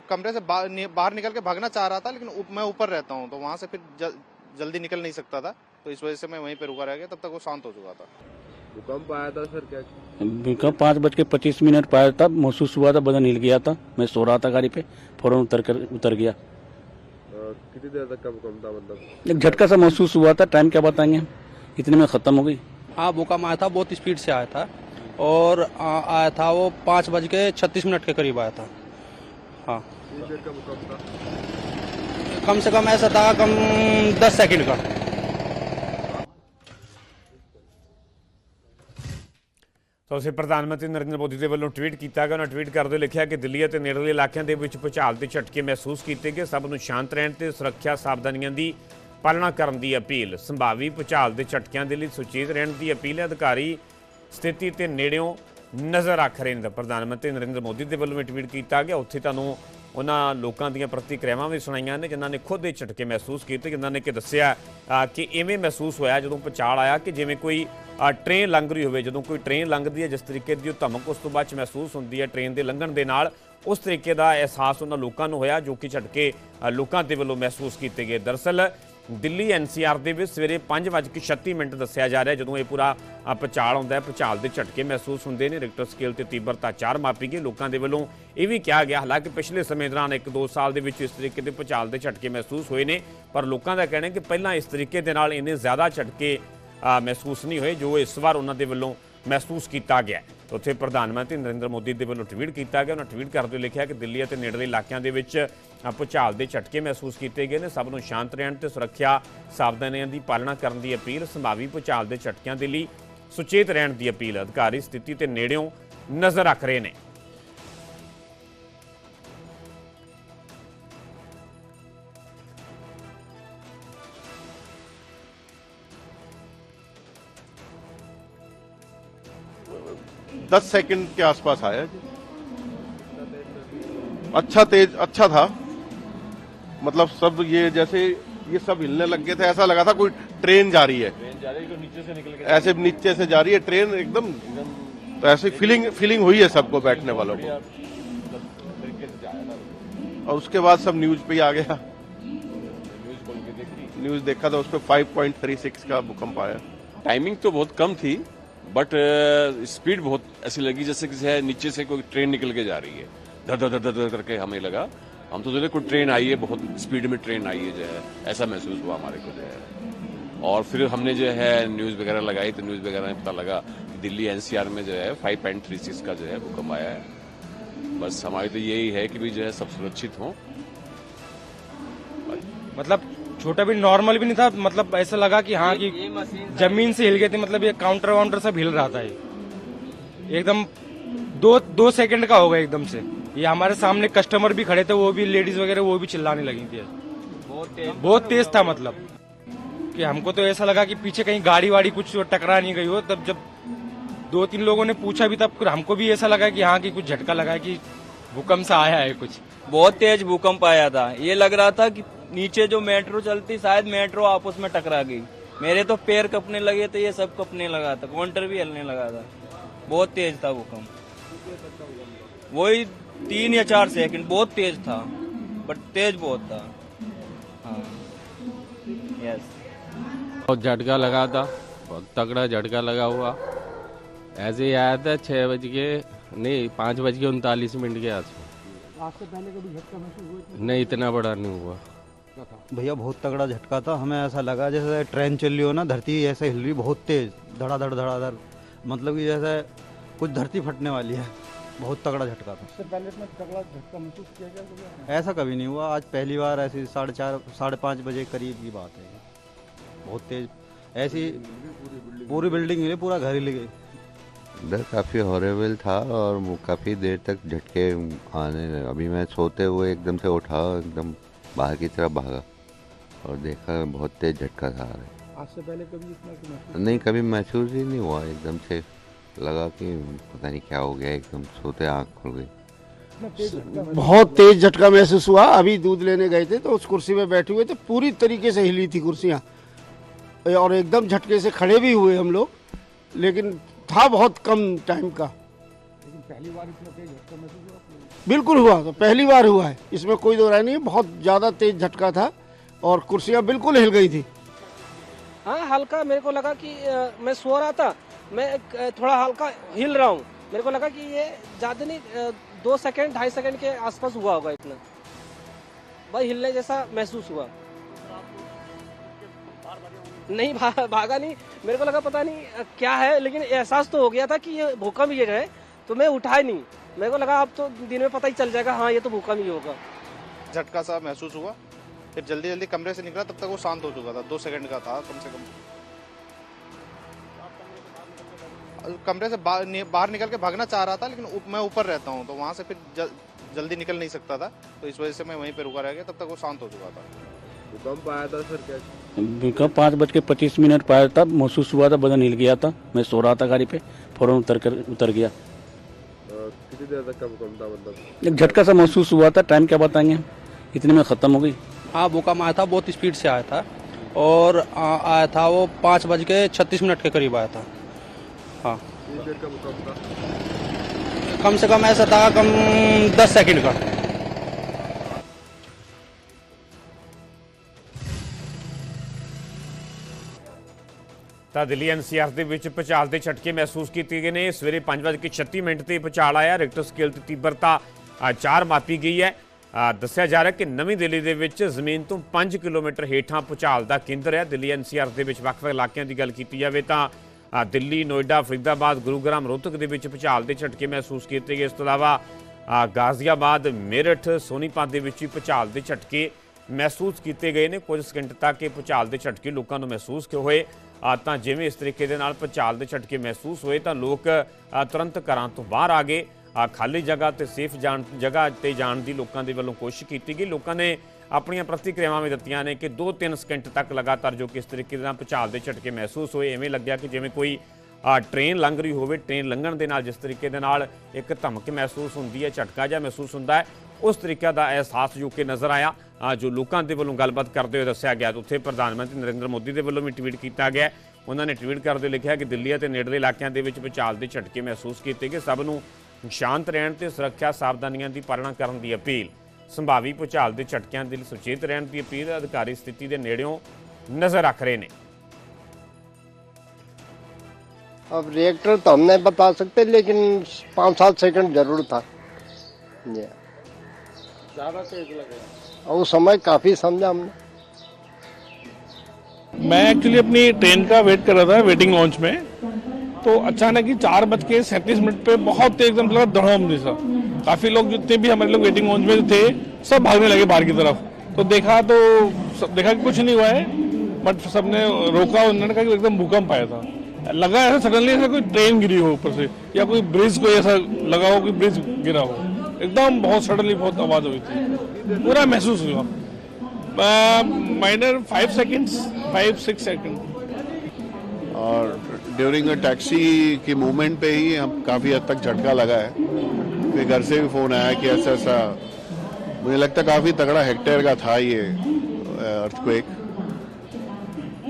कमरे से बाहर निकल के भागना चाह रहा था लेकिन मैं ऊपर रहता हूँ तो वहाँ से फिर जल, जल्दी निकल नहीं सकता था। तो इस वजह से मैं वहीं पर रुका रह गया तब तक वो शांत हो चुका था। भूकंप आया था सर क्या? भूकंप पाँच बज के पच्चीस मिनट पाया था महसूस हुआ था बदन हिल गया था। मैं सो रहा था गाड़ी पे फ़ौरन उतर कर उतर गया। कितनी देर तक का भूकंप था मतलब? एक झटका सा महसूस हुआ था टाइम क्या बताएँगे? इतने में खत्म हो गई। हाँ भूकंप आया था बहुत स्पीड से आया था। और आ, आया था वो पाँच बज के छत्तीस मिनट के करीब आया था। हाँ। कम से कम ऐसा था कम दस सेकंड का। ਤਾਂ ਉਸੇ ਪ੍ਰਧਾਨ ਮੰਤਰੀ ਨਰਿੰਦਰ ਮੋਦੀ ਦੇ ਵੱਲੋਂ ਟਵੀਟ ਕੀਤਾ ਗਿਆ। ਉਹਨਾਂ ਟਵੀਟ ਕਰਦੇ ਲਿਖਿਆ ਕਿ ਦਿੱਲੀ ਅਤੇ ਨੇੜਲੇ ਇਲਾਕਿਆਂ ਦੇ ਵਿੱਚ ਭੂਚਾਲ ਦੇ ਝਟਕੇ ਮਹਿਸੂਸ ਕੀਤੇ ਗਏ। ਸਭ ਨੂੰ ਸ਼ਾਂਤ ਰਹਿਣ ਤੇ ਸੁਰੱਖਿਆ ਸਾਵਧਾਨੀਆਂ ਦੀ ਪਾਲਣਾ ਕਰਨ ਦੀ ਅਪੀਲ। ਸੰਭਾਵੀ ਭੂਚਾਲ ਦੇ ਝਟਕਿਆਂ ਦੇ ਲਈ ਸੁਚੇਤ ਰਹਿਣ ਦੀ ਅਪੀਲ ਹੈ ਅਧਿਕਾਰੀ ਸਥਿਤੀ ਤੇ ਨੇੜਿਓਂ ਨਜ਼ਰ ਰੱਖ ਰਹੇ ਨੇ। ਪ੍ਰਧਾਨ ਮੰਤਰੀ ਨਰਿੰਦਰ ਮੋਦੀ ਦੇ ਵੱਲੋਂ ਇਹ ਟਵੀਟ ਕੀਤਾ ਗਿਆ। ਉੱਥੇ ਤੁਹਾਨੂੰ ਉਹਨਾਂ ਲੋਕਾਂ ਦੀਆਂ ਪ੍ਰਤੀਕਿਰਿਆਵਾਂ ਵੀ ਸੁਣਾਈਆਂ ਨੇ ਜਿਨ੍ਹਾਂ ਨੇ ਖੁਦ ਇਹ ਝਟਕੇ ਮਹਿਸੂਸ ਕੀਤੇ ਜਿਨ੍ਹਾਂ ਨੇ ਕਿ ਦੱਸਿਆ ਕਿ ਐਵੇਂ ਮਹਿਸੂਸ ਹੋਇਆ ਜਦੋਂ ਭੂਚਾਲ ਆਇਆ ਕਿ ਜਿਵੇਂ ਕੋਈ ਅ, ਟ੍ਰੇਨ ਲੰਘ ਰਹੀ ਹੋਵੇ ਜਦੋਂ ਕੋਈ ਟ੍ਰੇਨ ਲੰਘਦੀ ਹੈ ਜਿਸ ਤਰੀਕੇ ਦੀ ਉਹ ਧਮਕ ਉਸ ਤੋਂ ਬਾਅਦ ਚ ਮਹਿਸੂਸ ਹੁੰਦੀ ਹੈ ਟ੍ਰੇਨ ਦੇ ਲੰਘਣ ਦੇ ਨਾਲ ਉਸ ਤਰੀਕੇ ਦਾ ਅਹਿਸਾਸ ਉਹਨਾਂ ਲੋਕਾਂ ਨੂੰ ਹੋਇਆ ਜੋ ਕਿ ਝਟਕੇ ਲੋਕਾਂ ਦੇ ਵੱਲੋਂ ਮਹਿਸੂਸ ਕੀਤੇ ਗਏ। ਦਰਅਸਲ ਦਿੱਲੀ ਐਨਸੀਆਰ ਦੇ ਵਿੱਚ ਸਵੇਰੇ 5:36 ਮਿੰਟ ਦੱਸਿਆ ਜਾ ਰਿਹਾ ਜਦੋਂ ਇਹ ਪੂਰਾ ਅ, ਭੂਚਾਲ ਆਉਂਦਾ ਹੈ ਭੂਚਾਲ ਦੇ ਝਟਕੇ ਮਹਿਸੂਸ ਹੁੰਦੇ ਨੇ। ਰਿਕਟਰ ਸਕੇਲ ਤੇ ਤੀਬਰਤਾ 4 ਮਾਪੀ ਗਈ ਲੋਕਾਂ ਦੇ ਵੱਲੋਂ ਇਹ ਵੀ ਕਿਹਾ ਗਿਆ ਹਾਲਾਂਕਿ ਪਿਛਲੇ ਸਮੇਂ ਦੌਰਾਨ 1-2 ਸਾਲ ਦੇ ਵਿੱਚ ਇਸ ਤਰੀਕੇ ਦੇ ਭੂਚਾਲ ਦੇ ਝਟਕੇ ਮਹਿਸੂਸ ਹੋਏ ਨੇ। ਪਰ ਲੋਕਾਂ ਦਾ ਕਹਿਣਾ ਹੈ ਕਿ ਪਹਿਲਾਂ ਇਸ ਤਰੀਕੇ ਦੇ ਨਾਲ ਇੰਨੇ ਜ਼ਿਆਦਾ ਝਟਕੇ ਮਹਿਸੂਸ ਨਹੀਂ ਹੋਏ ਜੋ ਇਸ ਵਾਰ ਉਹਨਾਂ ਦੇ ਵੱਲੋਂ ਮਹਿਸੂਸ ਕੀਤਾ ਗਿਆ ਹੈ। ਤਾਂ ਉੱਥੇ ਪ੍ਰਧਾਨ ਮੰਤਰੀ ਨਰਿੰਦਰ ਮੋਦੀ ਦੇ ਵੱਲੋਂ ਟਵੀਟ ਕੀਤਾ ਗਿਆ। ਉਹਨਾਂ ਟਵੀਟ ਕਰਦੇ ਲਿਖਿਆ ਕਿ ਦਿੱਲੀ ਅਤੇ ਨੇੜਲੇ ਇਲਾਕਿਆਂ ਦੇ ਵਿੱਚ ਅ, ਭੂਚਾਲ ਦੇ ਝਟਕੇ ਮਹਿਸੂਸ ਕੀਤੇ ਗਏ ਨੇ। ਸਭ ਨੂੰ ਸ਼ਾਂਤ ਰਹਿਣ ਤੇ ਸੁਰੱਖਿਆ ਸਾਵਧਾਨੀਆਂ ਦੀ ਪਾਲਣਾ ਕਰਨ ਦੀ ਅਪੀਲ ਸੰਭਾਵੀ ਭੂਚਾਲ ਦੇ ਝਟਕਿਆਂ ਦੇ ਲਈ ਸੁਚੇਤ ਰਹਿਣ ਦੀ ਅਪੀਲ। ਅਧਿਕਾਰੀ ਸਥਿਤੀ ਤੇ ਨੇੜਿਓਂ ਨਜ਼ਰ ਰੱਖ ਰਹੇ ਨੇ। दस सेकंड के आसपास आया जी अच्छा तेज अच्छा था। मतलब सब ये जैसे ये सब हिलने लग गए थे। ऐसा लगा था कोई ट्रेन जा रही है। ट्रेन जा रही है तो नीचे से निकल के ऐसे नीचे से जा रही है ट्रेन एकदम। तो ऐसे फीलिंग फीलिंग हुई है सबको बैठने वालों को। और उसके बाद सब न्यूज़ पे ही आ गया। न्यूज़ देखी। न्यूज़ देखा था उस पर 5.36 का भूकंप आया। टाइमिंग तो बहुत कम थी। बट स्पीड बहुत ऐसी लगी जैसे किसी है, नीचे से कोई ट्रेन निकल के जा रही है। धर धर धर धर करके हमें लगा। हम तो सोचे कोई ट्रेन आई है, बहुत स्पीड में ट्रेन आई है, जो है। ऐसा महसूस हुआ हमारे को, जो है। और फिर हमने जो है न्यूज़ वगैरह लगाई तो न्यूज़ वगैरह में पता लगा, दिल्ली एनसीआर में जो है 5.36 का जो है, भूकंप आया है। बस हमारी तो यही है कि भी जो है, सब सुरक्षित हों। मतलब छोटा भी नॉर्मल भी नहीं था मतलब ऐसा लगा कि हाँ कि ज़मीन से हिल गए थे मतलब ये काउंटर वाउंटर सब हिल रहा था ये। एकदम दो दो सेकंड का होगा एकदम से। ये हमारे सामने कस्टमर भी खड़े थे वो भी लेडीज़ वगैरह वो भी चिल्लाने लगी थी। बहुत तेज था। मतलब। कि हमको तो ऐसा लगा कि पीछे कहीं गाड़ी वाड़ी कुछ टकरा नहीं गई हो तब जब दो तीन लोगों ने पूछा भी तब हमको भी ऐसा लगा कि हाँ कि कुछ झटका लगा कि भूकंप सा आया है कुछ। बहुत तेज भूकंप आया था। ये लग रहा था कि नीचे जो मेट्रो चलती शायद मेट्रो आपस में टकरा गई। मेरे तो पैर कपने लगे थे ये सब कपने लगा था। काउंटर भी हिलने लगा था। बहुत तेज था भूकंप वही तीन या चार सेकंड बहुत तेज था। बट तेज बहुत था। हाँ। यस बहुत झटका लगा था। बहुत तगड़ा झटका लगा हुआ। ऐसे ही आया था छः बज के नहीं पाँच बज के उनतालीस मिनट के आसपास। आज पहले कभी झटका महसूस हुआ नहीं इतना बड़ा नहीं हुआ। झटका था। भैया बहुत तगड़ा झटका था। हमें ऐसा लगा जैसे ट्रेन चल रही हो ना धरती ऐसे हिल रही बहुत तेज धड़ाधड़ धड़ाधड़। मतलब कि जैसे कुछ धरती फटने वाली है। बहुत तगड़ा झटका था। इससे पहले इतना तगड़ा झटका महसूस किया गया ऐसा कभी नहीं हुआ। आज पहली बार ऐसी साढ़े चार साढ़े पाँच बजे करीब की बात है। बहुत तेज। ऐसी पूरी बिल्डिंग हिली पूरा घर हिल गई। इधर काफ़ी हॉरेबल था और वो काफ़ी देर तक झटके आने अभी मैं सोते हुए एकदम से उठा एकदम बाहर की तरफ़ भागा और देखा बहुत तेज झटका था आज से पहले कभी इतना नहीं कभी महसूस ही नहीं हुआ। एकदम से लगा कि पता नहीं क्या हो गया एकदम सोते आँख खुल गई। बहुत तेज झटका महसूस हुआ। अभी दूध लेने गए थे तो उस कुर्सी में बैठे हुए थे। पूरी तरीके से हिली थी कुर्सियाँ। और एकदम झटके से खड़े भी हुए हम लोग लेकिन था बहुत कम टाइम का। पहली बार इतना तेज झटका महसूस हुआ? बिल्कुल हुआ तो पहली बार हुआ है। इसमें कोई दो राय नहीं बहुत ज़्यादा तेज झटका था और कुर्सियाँ बिल्कुल हिल गई थी। हाँ हल्का मेरे को लगा कि अ, मैं सो रहा था मैं थोड़ा हल्का हिल रहा हूँ। मेरे को लगा कि ये ज़्यादा नहीं दो सेकंड ढाई सेकंड के आसपास हुआ होगा इतना। भाई हिलने जैसा महसूस हुआ। नहीं भा, भागा नहीं। मेरे को लगा पता नहीं क्या है लेकिन एहसास तो हो गया था कि ये भूकंप ये है। तो मैं उठा ही नहीं। मेरे को लगा अब तो दिन में पता ही चल जाएगा हाँ ये तो भूकंप ही होगा। झटका सा महसूस हुआ। फिर जल्दी जल्दी कमरे से निकला तब तक वो शांत हो चुका था। दो सेकंड का था कम से कम। कमरे से बाहर निकल के भागना चाह रहा था लेकिन ऊप- मैं ऊपर रहता हूँ तो वहाँ से फिर जल, जल्दी निकल नहीं सकता था। तो इस वजह से मैं वहीं पे रुका रह गया तब तक वो शांत हो चुका था। भूकंप आया था सर क्या? भूकंप पाँच बज के पच्चीस मिनट पाया था महसूस हुआ था बदन हिल गया था। मैं सो रहा था गाड़ी पे फ़ौरन उतर कर उतर गया। कितनी देर तक का भूकंप था मतलब? एक झटका सा महसूस हुआ था टाइम क्या बताएँगे हम इतने में ख़त्म हो गई। हाँ भूकंप आया था बहुत स्पीड से आया था। और आ, आया था वो पाँच बज के छत्तीस मिनट के करीब आया था। हाँ। कम से कम ऐसा था कम दस सेकंड का। ਤਾਂ ਦਿੱਲੀ ਐਨਸੀਆਰ ਦੇ ਵਿੱਚ ਭੁਚਾਲ ਦੇ ਝਟਕੇ ਮਹਿਸੂਸ ਕੀਤੇ ਗਏ ਨੇ। ਸਵੇਰੇ 5:36 ਮਿੰਟ ਤੇ ਭੁਚਾਲ ਆਇਆ। ਰਿਕਟਰ ਸਕੇਲ 'ਤੇ ਤੀਬਰਤਾ 4 ਮਾਪੀ ਗਈ ਹੈ। ਦੱਸਿਆ ਜਾ ਰਿਹਾ ਕਿ ਨਵੀਂ ਦਿੱਲੀ ਦੇ ਵਿੱਚ ਜ਼ਮੀਨ ਤੋਂ 5 ਕਿਲੋਮੀਟਰ ਹੇਠਾਂ ਭੁਚਾਲ ਦਾ ਕੇਂਦਰ ਹੈ। ਦਿੱਲੀ ਐਨਸੀਆਰ ਦੇ ਵਿੱਚ ਵੱਖ-ਵੱਖ ਇਲਾਕਿਆਂ ਦੀ ਗੱਲ ਕੀਤੀ ਜਾਵੇ ਤਾਂ ਦਿੱਲੀ, ਨੋਇਡਾ, ਫਰੀਦਾਬਾਦ, ਗੁਰੂਗ੍ਰਾਮ, ਰੋਹਤਕ ਦੇ ਵਿੱਚ ਭੁਚਾਲ ਦੇ ਝਟਕੇ ਮਹਿਸੂਸ ਕੀਤੇ ਗਏ। ਇਸ ਤੋਂ ਇਲਾਵਾ ਗਾਜ਼ੀਆਬਾਦ, ਮੇਰਠ, ਸੋਨੀਪਤ ਦੇ ਵਿੱਚ ਵੀ ਭੁਚਾਲ ਦੇ ਝਟਕੇ ਮਹਿਸੂਸ ਕੀਤੇ ਗਏ ਨੇ। ਕੁਝ ਸਕਿੰਟ ਤੱਕ ਇਹ ਭੁਚਾਲ ਦੇ ਝਟਕੇ ਲੋਕਾਂ ਨੂੰ ਮਹਿਸੂਸ ਹੋਏ? ਤਾਂ ਜਿਵੇਂ ਇਸ ਤਰੀਕੇ ਦੇ ਨਾਲ ਭੁਚਾਲ ਦੇ ਝਟਕੇ ਮਹਿਸੂਸ ਹੋਏ ਤਾਂ ਲੋਕ ਤੁਰੰਤ ਘਰਾਂ ਤੋਂ ਬਾਹਰ ਆ ਗਏ। ਖਾਲੀ ਜਗ੍ਹਾ ਤੇ ਸੇਫ ਜਾਣ ਜਗ੍ਹਾ ਤੇ ਜਾਣ ਦੀ ਲੋਕਾਂ ਦੇ ਵੱਲੋਂ ਕੋਸ਼ਿਸ਼ ਕੀਤੀ ਗਈ। ਲੋਕਾਂ ਨੇ ਆਪਣੀਆਂ ਪ੍ਰਤੀਕਿਰਿਆਵਾਂ ਵੀ ਦਿੱਤੀਆਂ ਨੇ ਕਿ 2-3 ਸਕਿੰਟ ਤੱਕ ਲਗਾਤਾਰ ਜੋ ਕਿਸ ਤਰੀਕੇ ਦੇ ਨਾਲ ਭੁਚਾਲ ਦੇ ਝਟਕੇ ਮਹਿਸੂਸ ਹੋਏ ਐਵੇਂ ਲੱਗਿਆ ਕਿ ਜਿਵੇਂ ਕੋਈ ਅ, ਟ੍ਰੇਨ ਲੰਘ ਰਹੀ ਹੋਵੇ ਟ੍ਰੇਨ ਲੰਘਣ ਦੇ ਨਾਲ ਜਿਸ ਤਰੀਕੇ ਦੇ ਨਾਲ ਇੱਕ ਧਮਕ ਮਹਿਸੂਸ ਹੁੰਦੀ ਹੈ ਝਟਕਾ ਜਿਹਾ ਮਹਿਸੂਸ ਹੁੰਦਾ ਹੈ। ਉਸ ਤਰੀਕੇ ਦਾ ਅਹਿਸਾਸ ਜੋ ਕਿ ਨਜ਼ਰ ਆਇਆ ਅ, ਜੋ ਲੋਕਾਂ ਦੇ ਵੱਲੋਂ ਗੱਲਬਾਤ ਕਰਦੇ ਹੋਏ ਦੱਸਿਆ ਗਿਆ ਤੇ ਉੱਥੇ ਪ੍ਰਧਾਨ ਮੰਤਰੀ ਨਰਿੰਦਰ ਮੋਦੀ ਦੇ ਵੱਲੋਂ ਵੀ ਟਵੀਟ ਕੀਤਾ ਗਿਆ ਉਹਨਾਂ ਨੇ ਟਵੀਟ ਕਰਦੇ ਲਿਖਿਆ ਕਿ ਦਿੱਲੀ ਅਤੇ ਨੇੜਲੇ ਇਲਾਕਿਆਂ ਦੇ ਵਿੱਚ ਭੂਚਾਲ ਦੇ ਝਟਕੇ ਮਹਿਸੂਸ ਕੀਤੇ ਗਏ ਸਭ ਨੂੰ ਸ਼ਾਂਤ ਰਹਿਣ ਤੇ ਸੁਰੱਖਿਆ ਸਾਵਧਾਨੀਆਂ ਦੀ ਪਾਲਣਾ ਕਰਨ ਦੀ ਅਪੀਲ ਸੰਭਾਵੀ ਭੂਚਾਲ ਦੇ ਝਟਕਿਆਂ ਦੇ ਲਈ ਸੁਚੇਤ ਰਹਿਣ ਦੀ ਅਪੀਲ ਅਧਿਕਾਰੀ ਸਥਿਤੀ ਦੇ ਨੇੜਿਓਂ ਨਜ਼ਰ ਰੱਖ ਰਹੇ ਨੇ अब रिएक्टर तो हम नहीं बता सकते लेकिन पाँच सात सेकंड जरूर था ये ज़्यादा तेज लगे। और उस समय काफ़ी समझा हमने। मैं एक्चुअली अपनी ट्रेन का वेट कर रहा था वेटिंग लॉन्च में। तो अचानक ही चार बज के सैंतीस मिनट पे बहुत तेज एकदम लगा धड़ाम जैसा काफ़ी लोग जितने भी हमारे लोग वेटिंग लॉन्च में थे सब भागने लगे बाहर की तरफ़। तो देखा तो सब देखा कि कुछ नहीं हुआ है बट सबने रोका उन्होंने कहा कि एकदम भूकंप आया था। लगा ऐसा सडनली ऐसा कोई ट्रेन गिरी हो ऊपर से या कोई ब्रिज कोई ऐसा लगा हो कि ब्रिज गिरा हो। एकदम बहुत सडनली बहुत आवाज़ हुई थी। पूरा महसूस हुआ। Minor five seconds five six second और ड्यूरिंग टैक्सी की मूवमेंट पे ही हम काफ़ी हद तक झटका लगा है। फिर घर से भी फ़ोन आया कि ऐसा ऐसा। मुझे लगता काफ़ी तगड़ा हेक्टेयर का था ये अर्थक्वेक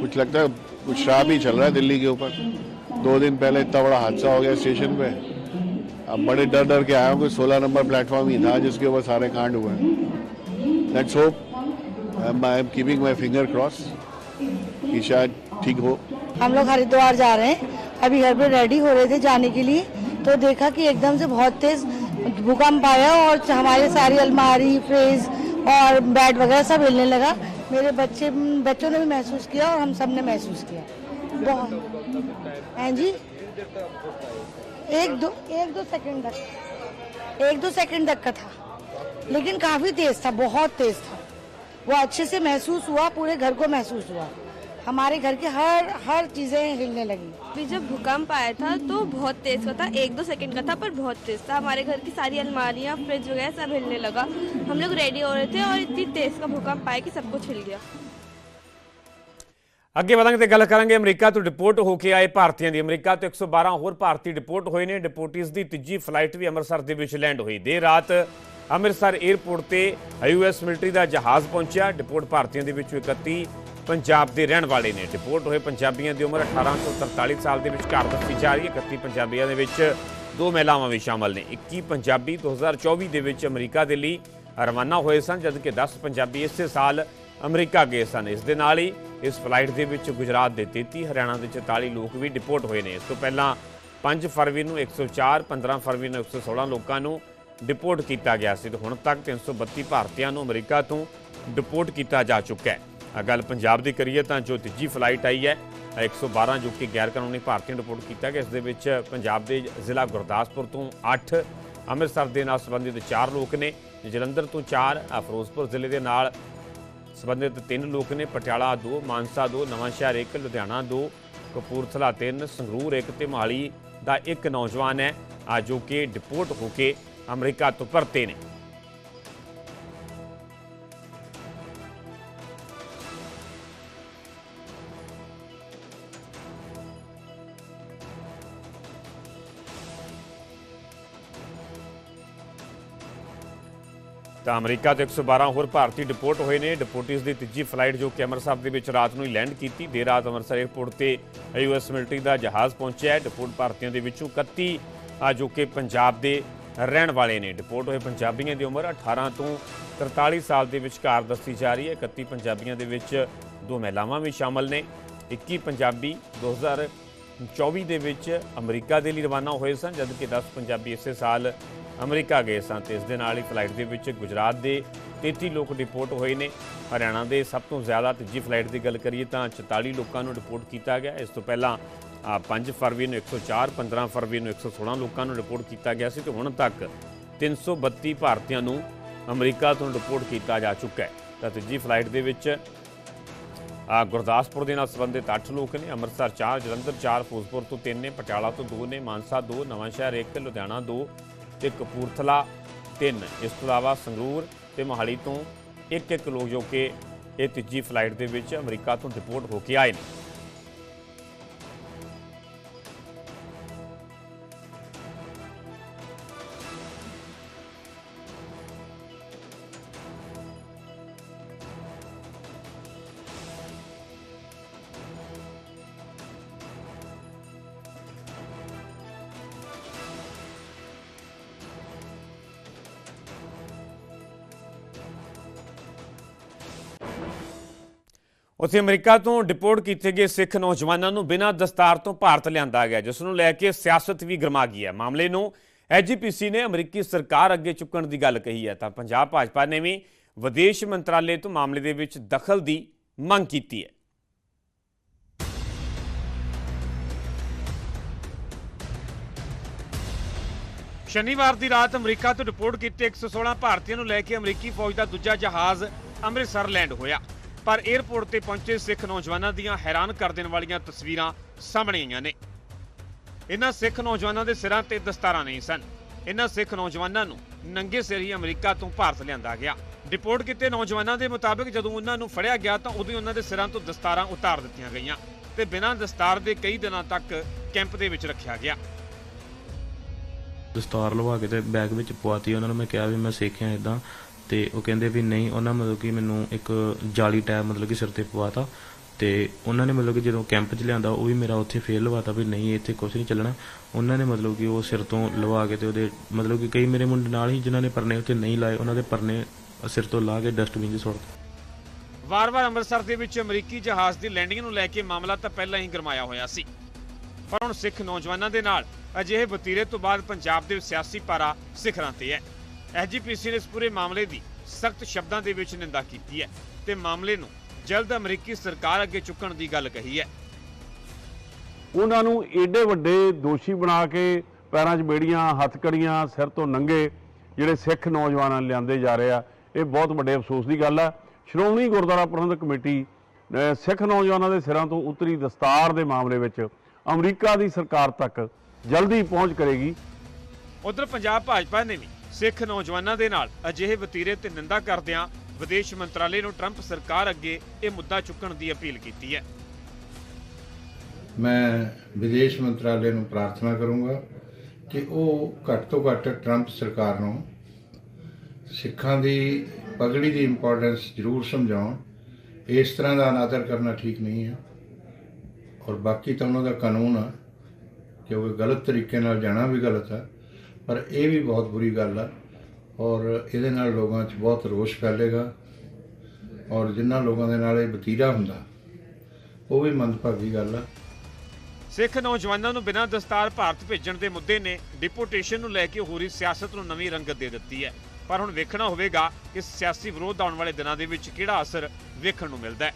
कुछ लगता है कुछ शराब ही चल रहा है दिल्ली के ऊपर। दो दिन पहले इतना बड़ा हादसा हो गया स्टेशन पे। अब बड़े डर डर के आया हूँ कि सोलह नंबर प्लेटफॉर्म ही था, जिसके ऊपर सारे कांड हुए let's hope I am keeping my finger cross कि शायद ठीक हो। हम लोग हरिद्वार जा रहे हैं। अभी घर पे रेडी हो रहे थे जाने के लिए तो देखा कि एकदम से बहुत तेज भूकंप आया और हमारे सारी अलमारी, फ्रिज और बेड वगैरह सब हिलने लगा। मेरे बच्चे, बच्चों ने भी महसूस किया और हम सबने महसूस किया। बहुत। हैं जी? एक दो एक दो सेकंड तक। एक दो सेकंड तक का था। लेकिन काफ़ी तेज था, बहुत तेज था। वो अच्छे से महसूस हुआ, पूरे घर को महसूस हुआ। हमारे घर की हर हर चीज़ें हिलने लगी। अभी जब भूकंप आया था तो बहुत तेज का था। एक दो सेकंड का था, पर बहुत तेज था। हमारे घर की सारी अलमारियाँ फ्रिज वगैरह सब हिलने लगा। हम लोग रेडी हो रहे थे और इतनी तेज का भूकंप आया कि सब कुछ हिल गया। ਅੱਗੇ ਵਧਾਂਗੇ ਤੇ ਗੱਲ ਕਰਾਂਗੇ ਅਮਰੀਕਾ ਤੋਂ ਡਿਪੋਰਟ ਹੋ ਕੇ ਆਏ ਭਾਰਤੀਆਂ ਦੀ। ਅਮਰੀਕਾ ਤੋਂ 112 ਹੋਰ ਭਾਰਤੀ ਡਿਪੋਰਟ ਹੋਏ ਨੇ। ਡਿਪੋਰਟੀਜ਼ ਦੀ ਤੀਜੀ ਫਲਾਈਟ ਵੀ ਅੰਮ੍ਰਿਤਸਰ ਦੇ ਵਿੱਚ ਲੈਂਡ ਹੋਈ। ਦੇਰ ਰਾਤ ਅੰਮ੍ਰਿਤਸਰ 에ਅਰਪੋਰਟ ਤੇ ਯੂਐਸ ਮਿਲਟਰੀ ਦਾ ਜਹਾਜ਼ ਪਹੁੰਚਿਆ। ਡਿਪੋਰਟ ਭਾਰਤੀਆਂ ਦੇ ਵਿੱਚੋਂ 31 ਪੰਜਾਬ ਦੇ ਰਹਿਣ ਵਾਲੇ ਨੇ। ਡਿਪੋਰਟ ਹੋਏ ਪੰਜਾਬੀਆਂ ਦੀ ਉਮਰ 18 ਤੋਂ 43 ਸਾਲ ਦੇ ਵਿੱਚ ਘਰ ਦੱਸੀ ਜਾ ਰਹੀ ਹੈ। 31 ਪੰਜਾਬੀਆਂ ਦੇ ਵਿੱਚ ਦੋ ਮਹਿਲਾਵਾਂ ਵੀ ਸ਼ਾਮਲ ਨੇ। 21 ਪੰਜਾਬੀ 2024 ਦੇ ਵਿੱਚ ਅਮਰੀਕਾ ਦੇ ਲਈ ਰਵਾਨਾ ਹੋਏ ਸਨ, ਜਦਕਿ 10 ਪੰਜਾਬੀ ਇਸੇ ਸਾਲ ਅਮਰੀਕਾ ਗਏ ਸਨ। ਇਸ ਦੇ ਨਾਲ ਹੀ ਇਸ ਫਲਾਈਟ ਦੇ ਵਿੱਚ ਗੁਜਰਾਤ ਦੇ 33 ਹਰਿਆਣਾ ਦੇ 44 ਲੋਕ ਵੀ ਡਿਪੋਰਟ ਹੋਏ ਨੇ। ਇਸ ਤੋਂ ਪਹਿਲਾਂ 5 ਫਰਵਰੀ ਨੂੰ 104 15 ਫਰਵਰੀ ਨੂੰ 116 ਲੋਕਾਂ ਨੂੰ ਡਿਪੋਰਟ ਕੀਤਾ ਗਿਆ ਸੀ ਤੇ ਹੁਣ ਤੱਕ 332 ਭਾਰਤੀਆਂ ਨੂੰ ਅਮਰੀਕਾ ਤੋਂ ਡਿਪੋਰਟ ਕੀਤਾ ਜਾ ਚੁੱਕਾ ਹੈ। ਆ ਗੱਲ ਪੰਜਾਬ ਦੀ ਕਰੀਏ ਤਾਂ ਜੋ ਤੀਜੀ ਫਲਾਈਟ ਆਈ ਹੈ 112 ਜੋ ਕਿ ਗੈਰ ਕਾਨੂੰਨੀ ਭਾਰਤੀਆਂ ਨੂੰ ਡਿਪੋਰਟ ਕੀਤਾ ਗਿਆ, ਇਸ ਦੇ ਵਿੱਚ ਪੰਜਾਬ ਦੇ ਜ਼ਿਲ੍ਹਾ ਗੁਰਦਾਸਪੁਰ ਤੋਂ 8 ਅੰਮ੍ਰਿਤਸਰ ਦੇ ਨਾਲ ਸੰਬੰਧਿਤ 4 ਲੋਕ ਨੇ। ਜਲੰਧਰ ਤੋਂ 4 ਫਿਰੋਜ਼ਪੁਰ ਜ਼ਿਲ੍ਹੇ ਦੇ ਨਾਲ ਸੰਬੰਧਿਤ ਤਿੰਨ ਲੋਕ ਨੇ, ਪਟਿਆਲਾ 2 ਮਾਨਸਾ 2 ਨਵਾਂਸ਼ਹਿਰ 1 ਲੁਧਿਆਣਾ 2 ਕਪੂਰਥਲਾ 3 ਸੰਗਰੂਰ 1 ਤੇ ਮੋਹਾਲੀ ਦਾ ਇੱਕ ਨੌਜਵਾਨ ਹੈ। ਆ ਜੋ ਕਿ ਡਿਪੋਰਟ ਹੋ ਕੇ ਅਮਰੀਕਾ ਤੋਂ ਪਰਤੇ ਨੇ। ਤਾਂ ਅਮਰੀਕਾ ਤੋਂ 112 ਹੋਰ ਭਾਰਤੀ ਡਿਪੋਰਟ ਹੋਏ ਨੇ। ਡਿਪੋਰਟਿਸ ਦੀ ਤੀਜੀ ਫਲਾਈਟ ਜੋ ਕਿ ਅੰਮ੍ਰਿਤਸਰ ਦੇ ਵਿੱਚ ਰਾਤ ਨੂੰ ਹੀ ਲੈਂਡ ਕੀਤੀ, ਦੇਰ ਰਾਤ ਅੰਮ੍ਰਿਤਸਰ 에ਅਰਪੋਰਟ ਤੇ ਯੂਐਸ ਮਿਲਟਰੀ ਦਾ ਜਹਾਜ਼ ਪਹੁੰਚਿਆ ਡਿਪੋਰਟ ਭਾਰਤੀਆਂ ਦੇ ਵਿੱਚੋਂ 31 ਆ ਜੋ ਕਿ ਪੰਜਾਬ ਦੇ ਰਹਿਣ ਵਾਲੇ ਨੇ। ਡਿਪੋਰਟ ਹੋਏ ਪੰਜਾਬੀਆਂ ਦੀ ਉਮਰ 18 ਤੋਂ 43 ਸਾਲ ਦੇ ਵਿਚਕਾਰ ਦੱਸੀ ਜਾ ਰਹੀ ਹੈ। 31 ਪੰਜਾਬੀਆਂ ਦੇ ਵਿੱਚ ਦੋ ਮਹਿਲਾਵਾਂ ਵੀ ਸ਼ਾਮਲ ਨੇ। 21 ਪੰਜਾਬੀ 2024 ਦੇ ਵਿੱਚ ਅਮਰੀਕਾ ਦੇ ਲਈ ਰਵਾਨਾ ਹੋਏ ਸਨ, ਜਦਕਿ 10 ਪੰਜਾਬੀ ਇਸੇ ਸਾਲ ਅਮਰੀਕਾ ਗਏ ਸਨ ਤੇ ਇਸ ਦੇ ਨਾਲ ਹੀ ਫਲਾਈਟ ਦੇ ਵਿੱਚ ਗੁਜਰਾਤ ਦੇ 33 ਲੋਕ ਰਿਪੋਰਟ ਹੋਏ ਨੇ। ਹਰਿਆਣਾ ਦੇ ਸਭ ਤੋਂ ਜ਼ਿਆਦਾ ਤੀਜੀ ਫਲਾਈਟ ਦੀ ਗੱਲ ਕਰੀਏ ਤਾਂ 44 ਲੋਕਾਂ ਨੂੰ ਰਿਪੋਰਟ ਕੀਤਾ ਗਿਆ। ਇਸ ਤੋਂ ਪਹਿਲਾਂ ਆ 5 ਫਰਵਰੀ ਨੂੰ 104 15 ਫਰਵਰੀ ਨੂੰ 116 ਲੋਕਾਂ ਨੂੰ ਰਿਪੋਰਟ ਕੀਤਾ ਗਿਆ ਸੀ ਤੇ ਹੁਣ ਤੱਕ 332 ਭਾਰਤੀਆਂ ਨੂੰ ਅਮਰੀਕਾ ਤੋਂ ਰਿਪੋਰਟ ਕੀਤਾ ਜਾ ਚੁੱਕਾ ਹੈ। ਤਾਂ ਤੀਜੀ ਫਲਾਈਟ ਦੇ ਵਿੱਚ ਗੁਰਦਾਸਪੁਰ ਦੇ ਨਾਲ ਸੰਬੰਧਿਤ 8 ਲੋਕ ਨੇ। ਅੰਮ੍ਰਿਤਸਰ 4 ਜਲੰਧਰ 4 ਫਿਰੋਜ਼ਪੁਰ ਤੋਂ 3 ਨੇ, ਪਟਿਆਲਾ ਤੋਂ 2 ਨੇ, ਮਾਨਸਾ 2 ਨਵਾਂਸ਼ਹਿਰ 1 ਲੁਧਿਆਣਾ 2 ਤੇ ਕਪੂਰਥਲਾ 3 ਇਸ ਤੋਂ ਇਲਾਵਾ ਸੰਗਰੂਰ ਤੇ ਮੋਹਾਲੀ ਤੋਂ ਇੱਕ ਇੱਕ ਲੋਕ ਜੋ ਕਿ ਇਹ ਤੀਜੀ ਫਲਾਈਟ ਦੇ ਵਿੱਚ ਅਮਰੀਕਾ ਤੋਂ ਡਿਪੋਰਟ ਹੋ ਕੇ ਆਏ ਨੇ। ਉੱਥੇ ਅਮਰੀਕਾ ਤੋਂ ਡਿਪੋਰਟ ਕੀਤੇ ਗਏ ਸਿੱਖ ਨੌਜਵਾਨਾਂ ਨੂੰ ਬਿਨਾਂ ਦਸਤਾਰ ਤੋਂ ਭਾਰਤ ਲਿਆਂਦਾ ਗਿਆ, ਜਿਸ ਨੂੰ ਲੈ ਕੇ ਸਿਆਸਤ ਵੀ ਗਰਮਾ ਗਈ ਹੈ। ਮਾਮਲੇ ਨੂੰ ਐਜੀਪੀਸੀ ਨੇ ਅਮਰੀਕੀ ਸਰਕਾਰ ਅੱਗੇ ਚੁੱਕਣ ਦੀ ਗੱਲ ਕਹੀ ਹੈ, ਤਾਂ ਪੰਜਾਬ ਭਾਜਪਾ ਨੇ ਵੀ ਵਿਦੇਸ਼ ਮੰਤਰਾਲੇ ਤੋਂ ਮਾਮਲੇ ਦੇ ਵਿੱਚ ਦਖਲ ਦੀ ਮੰਗ ਕੀਤੀ ਹੈ। ਸ਼ਨੀਵਾਰ ਦੀ ਰਾਤ ਅਮਰੀਕਾ ਤੋਂ ਡਿਪੋਰਟ ਕੀਤੇ 116 ਭਾਰਤੀਆਂ ਨੂੰ ਲੈ ਕੇ ਅਮਰੀਕੀ ਫੌਜ ਦਾ ਦੂਜਾ ਜਹਾਜ਼ ਅੰਮ੍ਰਿਤਸਰ ਲੈਂਡ ਹੋਇਆ। ਪਰ 에ਅਰਪੋਰਟ ਤੇ ਪਹੁੰਚੇ ਸਿੱਖ ਨੌਜਵਾਨਾਂ ਦੀਆਂ ਹੈਰਾਨ ਕਰ ਦੇਣ ਵਾਲੀਆਂ ਤਸਵੀਰਾਂ ਸਾਹਮਣੇ ਆਈਆਂ ਨੇ। ਇਨ੍ਹਾਂ ਸਿੱਖ ਨੌਜਵਾਨਾਂ ਦੇ ਸਿਰਾਂ ਤੇ ਦਸਤਾਰਾਂ ਨਹੀਂ ਸਨ। ਇਨ੍ਹਾਂ ਸਿੱਖ ਨੌਜਵਾਨਾਂ ਨੂੰ ਨੰਗੇ ਸਿਰ ਹੀ ਅਮਰੀਕਾ ਤੋਂ ਭਾਰਤ ਲਿਆਂਦਾ ਗਿਆ। ਡਿਪੋਰਟ ਕੀਤੇ ਨੌਜਵਾਨਾਂ ਦੇ ਮੁਤਾਬਕ ਜਦੋਂ ਉਹਨਾਂ ਨੂੰ ਫੜਿਆ ਗਿਆ ਤਾਂ ਉਦੋਂ ਹੀ ਉਹਨਾਂ ਦੇ ਸਿਰਾਂ ਤੋਂ ਦਸਤਾਰਾਂ ਉਤਾਰ ਦਿੱਤੀਆਂ ਗਈਆਂ ਤੇ ਬਿਨਾਂ ਦਸਤਾਰ ਦੇ ਕਈ ਦਿਨਾਂ ਤੱਕ ਕੈਂਪ ਦੇ ਵਿੱਚ ਰੱਖਿਆ ਗਿਆ। ਦਸਤਾਰ ਲਵਾ ਕੇ ਤੇ ਬੈਗ ਵਿੱਚ ਪਵਾਤੀ। ਉਹਨਾਂ ਨੂੰ ਮੈਂ ਕਿਹਾ ਵੀ ਮੈਂ ਸਿੱਖਿਆ ਇਦਾਂ ਤੇ ਉਹ ਕਹਿੰਦੇ ਵੀ ਨਹੀਂ, ਉਹਨਾਂ ਮਤਲਬ ਕਿ ਮੈਨੂੰ ਇੱਕ ਜਾਲੀ ਟੈਬ ਮਤਲਬ ਕਿ ਸਿਰ ਤੇ ਪਵਾਤਾ ਤੇ ਉਹਨਾਂ ਨੇ ਮਤਲਬ ਕਿ ਜਦੋਂ ਕੈਂਪ 'ਚ ਲਿਆਂਦਾ, ਉਹ ਵੀ ਮੇਰਾ ਉੱਥੇ ਫੇਲ ਲਵਾਤਾ ਵੀ ਨਹੀਂ, ਇੱਥੇ ਕੁਝ ਨਹੀਂ ਚੱਲਣਾ। ਉਹਨਾਂ ਨੇ ਮਤਲਬ ਕਿ ਉਹ ਸਿਰ ਤੋਂ ਲਵਾ ਕੇ ਤੇ ਉਹਦੇ ਮਤਲਬ ਕਿ ਕਈ ਮੇਰੇ ਮੁੰਡੇ ਨਾਲ ਹੀ ਜਿਨ੍ਹਾਂ ਨੇ ਪਰਨੇ ਉੱਤੇ ਨਹੀਂ ਲਾਏ, ਉਹਨਾਂ ਦੇ ਪਰਨੇ ਸਿਰ ਤੋਂ ਲਾ ਕੇ ਡਸਟਬਿਨ 'ਚ ਸੁੱਟ ਦਿੱਤੇ। ਵਾਰ-ਵਾਰ ਅੰਮ੍ਰਿਤਸਰ ਦੇ ਵਿੱਚ ਅਮਰੀਕੀ ਜਹਾਜ਼ ਦੀ ਲੈਂਡਿੰਗ ਨੂੰ ਲੈ ਕੇ ਮਾਮਲਾ ਤਾਂ ਪਹਿਲਾਂ ਹੀ ਗਰਮਾਇਆ ਹੋਇਆ ਸੀ। ਪਰ ਹੁਣ ਸਿੱਖ ਨੌਜਵਾਨਾਂ ਦੇ ਨਾਲ ਅਜਿਹੇ ਵਤੀਰੇ ਤੋਂ ਬਾਅਦ ਪੰਜਾਬ ਦੇ ਸਿਆਸੀ ਪਾਰਾ ਸਿਖਰਾਂ ਤੇ ਹੈ। ਐਜੀਪੀਸੀ ਨੇ ਇਸ ਪੂਰੇ ਮਾਮਲੇ ਦੀ ਸਖਤ ਸ਼ਬਦਾਂ ਦੇ ਵਿੱਚ ਨਿੰਦਾ ਕੀਤੀ ਹੈ ਤੇ ਮਾਮਲੇ ਨੂੰ ਜਲਦ ਅਮਰੀਕੀ ਸਰਕਾਰ ਅੱਗੇ ਚੁੱਕਣ ਦੀ ਗੱਲ ਕਹੀ ਹੈ। ਉਹਨਾਂ ਨੂੰ ਏਡੇ ਵੱਡੇ ਦੋਸ਼ੀ ਬਣਾ ਕੇ ਪੈਰਾਂ 'ਚ ਬੇੜੀਆਂ ਹੱਥਕੜੀਆਂ ਸਿਰ ਤੋਂ ਨੰਗੇ ਜਿਹੜੇ ਸਿੱਖ ਨੌਜਵਾਨਾਂ ਲਿਆਂਦੇ ਜਾ ਰਹੇ ਆ ਇਹ ਬਹੁਤ ਵੱਡੇ ਅਫਸੋਸ ਦੀ ਗੱਲ ਆ। ਸ਼੍ਰੋਮਣੀ ਗੁਰਦੁਆਰਾ ਪ੍ਰਬੰਧਕ ਕਮੇਟੀ ਸਿੱਖ ਨੌਜਵਾਨਾਂ ਦੇ ਸਿਰਾਂ ਤੋਂ ਉਤਰੀ ਦਸਤਾਰ ਦੇ ਮਾਮਲੇ ਵਿੱਚ ਅਮਰੀਕਾ ਦੀ ਸਰਕਾਰ ਤੱਕ ਜਲਦੀ ਪਹੁੰਚ ਕਰੇਗੀ। ਉਧਰ ਪੰਜਾਬ ਭਾਜਪਾ ਨੇ ਵੀ ਸਿੱਖ ਨੌਜਵਾਨਾਂ ਦੇ ਨਾਲ ਅਜਿਹੇ ਵਤੀਰੇ ਤੇ ਨਿੰਦਾ ਕਰਦਿਆਂ ਵਿਦੇਸ਼ ਮੰਤਰਾਲੇ ਨੂੰ ਟਰੰਪ ਸਰਕਾਰ ਅੱਗੇ ਇਹ ਮੁੱਦਾ ਚੁੱਕਣ ਦੀ ਅਪੀਲ ਕੀਤੀ ਹੈ। ਮੈਂ ਵਿਦੇਸ਼ ਮੰਤਰਾਲੇ ਨੂੰ ਪ੍ਰਾਰਥਨਾ ਕਰੂੰਗਾ ਕਿ ਉਹ ਘੱਟ ਤੋਂ ਘੱਟ ਟਰੰਪ ਸਰਕਾਰ ਨੂੰ ਸਿੱਖਾਂ ਦੀ ਪਗੜੀ ਦੀ ਇੰਪੋਰਟੈਂਸ ਜ਼ਰੂਰ ਸਮਝਾਉਣ। ਇਸ ਤਰ੍ਹਾਂ ਦਾ ਅਨਾਦਰ ਕਰਨਾ ਠੀਕ ਨਹੀਂ ਹੈ। ਔਰ ਬਾਕੀ ਤਾਂ ਉਹਨਾਂ ਦਾ ਕਾਨੂੰਨ ਆ ਕਿਉਂਕਿ ਗਲਤ ਤਰੀਕੇ ਨਾਲ ਜਾਣਾ ਵੀ ਗਲਤ ਹੈ ਪਰ ਇਹ ਵੀ ਬਹੁਤ ਬੁਰੀ ਗੱਲ ਆ ਔਰ ਇਹਦੇ ਨਾਲ ਲੋਕਾਂ 'ਚ ਬਹੁਤ ਰੋਸ਼ ਫੈਲੇਗਾ ਔਰ ਜਿਨ੍ਹਾਂ ਲੋਕਾਂ ਦੇ ਨਾਲ ਇਹ ਵਤੀਰਾ ਹੁੰਦਾ, ਉਹ ਵੀ ਮੰਦਭਾਗੀ ਗੱਲ ਆ। ਸਿੱਖ ਨੌਜਵਾਨਾਂ ਨੂੰ ਬਿਨਾਂ ਦਸਤਾਰ ਭਾਰਤ ਭੇਜਣ ਦੇ ਮੁੱਦੇ ਨੇ ਡਿਪੋਟੇਸ਼ਨ ਨੂੰ ਲੈ ਕੇ ਹੋ ਰਹੀ ਸਿਆਸਤ ਨੂੰ ਨਵੀਂ ਰੰਗਤ ਦੇ ਦਿੱਤੀ ਹੈ। ਪਰ ਹੁਣ ਵੇਖਣਾ ਹੋਵੇਗਾ ਕਿ ਸਿਆਸੀ ਵਿਰੋਧ ਆਉਣ ਵਾਲੇ ਦਿਨਾਂ ਦੇ ਵਿੱਚ ਕਿਹੜਾ ਅਸਰ ਵੇਖਣ ਨੂੰ ਮਿਲਦਾ ਹੈ।